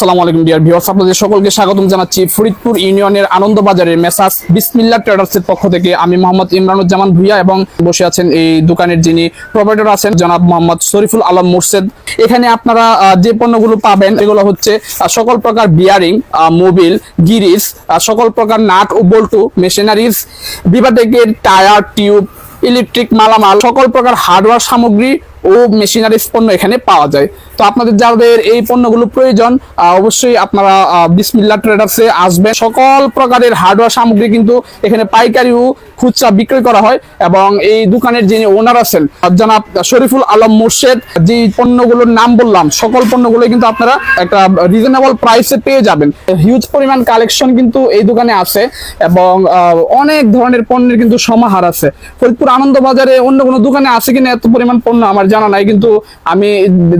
আসসালামু আলাইকুম dear viewers আপনাদের সকলকে স্বাগতম জানাচ্ছি ফরিদপুর ইউনিয়নের আনন্দবাজারের মেসাস বিসমিল্লা ট্রেডার্সের পক্ষ থেকে। আমি মোহাম্মদ ইমরানুজ্জামান ভুইয়া এবং বসে আছেন এই দোকানের যিনি প্রোভাইডার আছেন, জনাব মোহাম্মদ শরীফুল আলম এখানে আপনারা যে পণ্যগুলো পাবেন, এগুলো হচ্ছে সকল প্রকার বিয়ারিং মোবিল গিরিস সকল প্রকার নাট ও বল্টু মেশিনারিজ বিভাটেকের টায়ার, টিউব ইলেকট্রিক মালামাল, সকল প্রকার হার্ডওয়্যার সামগ্রী ও মেশিনারিজ পণ্য এখানে পাওয়া যায়। তো আপনাদের যাদের এই পণ্যগুলো প্রয়োজন অবশ্যই আপনারা বিসমিল্লা ট্রেডার্সে আসবেন। সকল প্রকারের হার্ডওয়্যার সামগ্রী কিন্তু এখানে পাইকারি ও খুচরা বিক্রয় করা হয় এবং এই দোকানের যিনি ওনার আছেন, জনাব শরীফুল আলম মুর্শেদ, যে পণ্যগুলোর নাম বললাম, সকল পণ্যগুলো কিন্তু আপনারা একটা রিজনেবল প্রাইসে পেয়ে যাবেন। হিউজ পরিমাণ কালেকশন কিন্তু এই দোকানে আছে এবং অনেক ধরনের পণ্যের কিন্তু সমাহার আছে। ফরিদপুর আনন্দ বাজারে অন্য কোনো দোকানে আছে কিনা এত পরিমাণ পণ্য আমার জানা নাই, কিন্তু আমি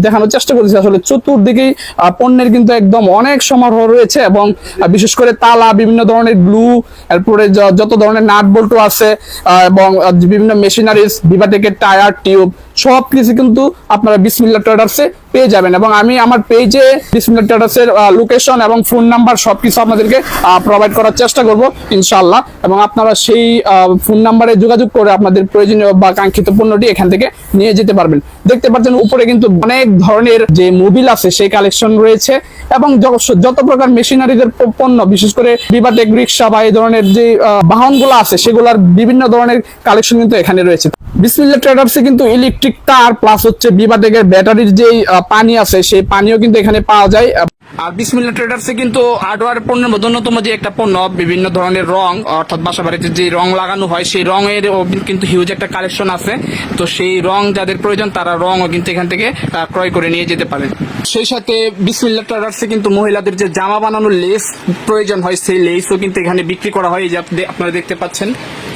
দেখানোর চেষ্টা করেছি আসলে চতুর্দিকেই আহ, পণ্যের কিন্তু একদম অনেক সমারোহ রয়েছে এবং বিশেষ করে তালা বিভিন্ন ধরনের গ্লু এরপরে যত ধরনের নাট বল্টু আছে এবং বিভিন্ন মেশিনারিজ বিভাটেকের টায়ার টিউব সব কিছু কিন্তু আপনারা বিসমিল্লা ট্রেডার্সে পেয়ে যাবেন এবং আমি আমার পেজে বিসমিল্লা ট্রেডার্সের লোকেশন এবং ফোন নাম্বার সবকিছু আপনাদেরকে প্রোভাইড করার চেষ্টা করব, ইনশাআল্লাহ। এবং আপনারা সেই ফোন নাম্বারে যোগাযোগ করে আপনাদের প্রয়োজনীয় বা কাঙ্ক্ষিত পণ্যটি এখান থেকে নিয়ে যেতে পারবেন। দেখতে পাচ্ছেন, উপরে কিন্তু অনেক ধরনের যে মোবিল আছে, সেই কালেকশন রয়েছে এবং যত প্রকার মেশিনারিদের পণ্য, বিশেষ করে বিবাটেক রিক্সা বা এই ধরনের যে বাহনগুলো আছে, সেগুলোর বিভিন্ন ধরনের কালেকশন কিন্তু এখানে রয়েছে। বিসমিল্লা ট্রেডার্সে কিন্তু ইলেকট্রিক তার প্লাস হচ্ছে বিবাটেকের ব্যাটারির যে পানি আছে সেই পানিও কিন্তু এখানে পাওয়া যায়। আর বিসমিল্লা ট্রেডার্সে কিন্তু হার্ডওয়্যার পণ্যের মধ্যে অন্যতম যে একটা পণ্য, বিভিন্ন ধরনের রং, অর্থাৎ বাসা বাড়িতে যে রং লাগানো হয়, সেই রঙের কিন্তু হিউজ একটা কালেকশন আছে। তো সেই রং যাদের প্রয়োজন, তারা রঙও কিন্তু এখান থেকে ক্রয় করে নিয়ে যেতে পারেন সেই সাথে বিসমিল্লা ট্রেডার্সে কিন্তু মহিলাদের যে জামা বানানোর লেস প্রয়োজন হয়, সেই লেসও কিন্তু এখানে বিক্রি করা হয়। এই যে আপনারা দেখতে পাচ্ছেন,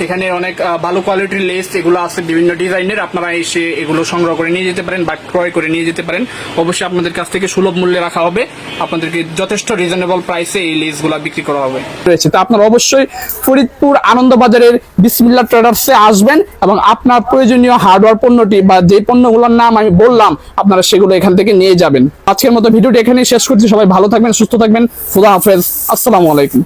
এখানে অনেক ভালো কোয়ালিটির লেস এগুলো আছে বিভিন্ন ডিজাইনের। আপনারা এসে এগুলো সংগ্রহ করে নিয়ে যেতে পারেন বা ক্রয় করে নিয়ে যেতে পারেন। অবশ্যই আপনাদের কাছ থেকে সুলভ মূল্যে রাখা হবে। আপনাদেরকে যথেষ্ট রিজনেবল প্রাইসে এই লেসগুলো বিক্রি করা হবে। রয়েছে। তো আপনারা অবশ্যই ফরিদপুর আনন্দবাজারের বিসমিল্লা ট্রেডার্সে আসবেন এবং আপনার প্রয়োজনীয় হার্ডওয়্যার পণ্যটি বা যে পণ্যগুলোর নাম আমি বললাম, আপনারা সেগুলো এখান থেকে নিয়ে যাবেন। আজকের মতো ভিডিওটি এখানেই শেষ করছি। সবাই ভালো থাকবেন, সুস্থ থাকবেন। খুদা হাফেজ। আসসালামু আলাইকুম।